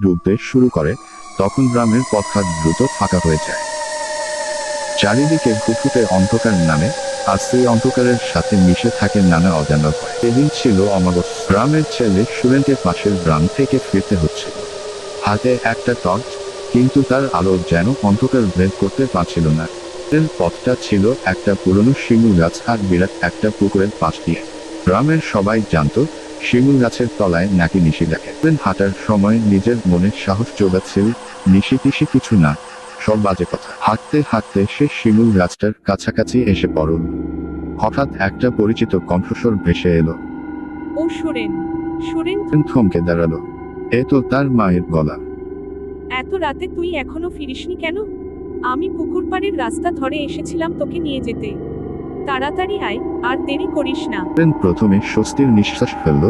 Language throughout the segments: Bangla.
ডুবতে শুরু করে, তখন গ্রামের পথঘাট দ্রুত ফাঁকা হয়ে যায়। চারিদিকে ফুটফুটে অন্ধকার নামে, আর সেই অন্ধকারের সাথে মিশে থাকে নানা অজানা ভয়। এদিন ছিল অমাবস্যা। গ্রামের ছেলে সুরেনকে পাশের গ্রাম থেকে ফিরতে হচ্ছিল। হাতে একটা টর্চ, কিন্তু তার আলো যেন অন্ধকার ভেদ করতে পারছিল না। এর পথটা ছিল একটা পুরনো শিমুল গাছ আর বিরাট একটা পুকুরের পাশ দিয়ে। গ্রামের সবাই জানতো শিমুল গাছের তলায় নাকি নিশি দেখে। হাঁটার সময় নিজের মনে সাহস জোগাচ্ছিল নিশি টিশি কিছু না সব বাজে কথা। হাঁটতে হাঁটতে সে শিমুল গাছটার কাছাকাছি এসে পড়ল। হঠাৎ একটা পরিচিত কণ্ঠস্বর ভেসে এলো। ও সুরেন সুরেন থমকে দাঁড়াল। এ তো তার মায়ের গলা। এত রাতে তুই এখনও ফিরিসনি কেন? আমি পুকুর পাড়ের রাস্তা ধরে এসেছিলাম তোকে নিয়ে যেতে। তাড়াতাড়ি আয়, আর দেরি করিস না। প্রথমে স্বস্তির নিঃশ্বাস ফেলল,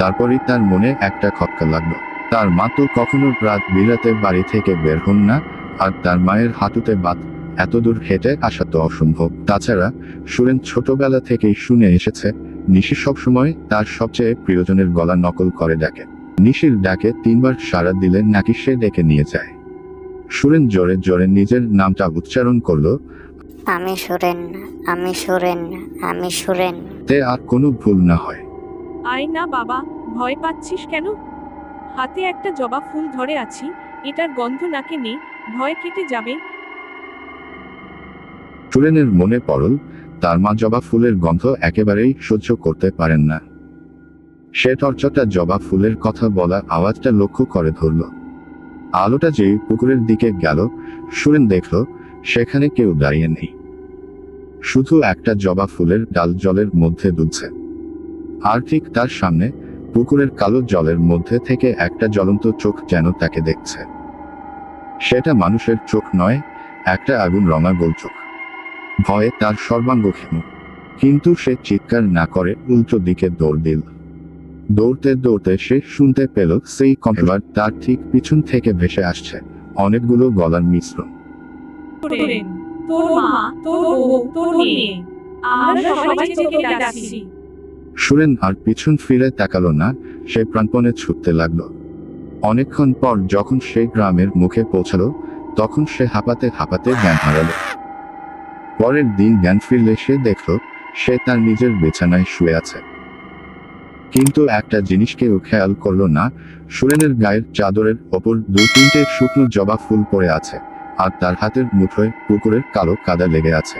তারপরেই তার মনে একটা খটকা লাগল। তার মা তো কখনো রাত বিরাতে বাড়ি থেকে বের হন না, আর তার মায়ের হাঁটুতে বাত এত দূর হেঁটে আসা তো অসম্ভব। তাছাড়া, সুরেন ছোটবেলা থেকেই শুনে এসেছে, নিশি সবসময় তার সবচেয়ে প্রিয়জনের গলা নকল করে ডাকে। নিশির ডাকে তিনবার সাড়া দিলে নাকি সে ডেকে নিয়ে যায়। সুরেন জোরে জোরে নিজের নামটা উচ্চারণ করল আমি সুরেন আমি সুরেন আমি সুরেন। তে আর কোনো ভুল না হয়। আয় না বাবা ভয় পাচ্ছিস কেন? হাতে একটা জবা ফুল ধরে আছি এটার গন্ধ নাকে নেই ভয় কেটে যাবে। সুরেনের মনে পড়ল তার মা জবা ফুলের গন্ধ একেবারেই সহ্য করতে পারেন না। সে টর্চটা জবা ফুলের কথা বলা আওয়াজটা লক্ষ্য করে ধরল। আলোটা যে পুকুরের দিকে গেল সুরেন দেখল সেখানে কেউ দাঁড়িয়ে নেই। শুধু একটা জবা ফুলের ডাল জলের মধ্যে দুলছে আর ঠিক তার সামনে পুকুরের কালো জলের মধ্যে থেকে একটা জ্বলন্ত চোখ যেন তাকে দেখছে। সেটা মানুষের চোখ নয়, একটা আগুন রঙা গোল চোখ। ভয়ে তার সর্বাঙ্গ ক্ষেম। কিন্তু সে চিৎকার না করে উল্টো দিকে দৌড় দিল। দৌড়তে দৌড়তে সে শুনতে পেল সেই কণ্ঠবার তার ঠিক পিছন থেকে ভেসে আসছে। অনেকগুলো গলার মিশ্রণ। সুরেন তোর মা, তোর বউ, তোর মেয়ে। আমরা সবাই তোকে ডাকছি সুরেন আর পিছন ফিরে তাকালো না, সে প্রাণপণে ছুটতে লাগল। অনেকক্ষণ পর যখন সে গ্রামের মুখে পৌঁছালো, তখন সে হাঁপাতে হাঁপাতে জ্ঞান হারালো। পরের দিন জ্ঞান ফিরলে সে দেখল, সে তার নিজের বিছানায় শুয়ে আছে। কিন্তু একটা জিনিস কেউ খেয়াল করল না, সুরেনের গায়ের চাদরের ওপর দু তিনটে শুকনো জবা ফুল পড়ে আছে। আর তার হাতের মুঠোয় পুকুরের কালো কাদা লেগে আছে।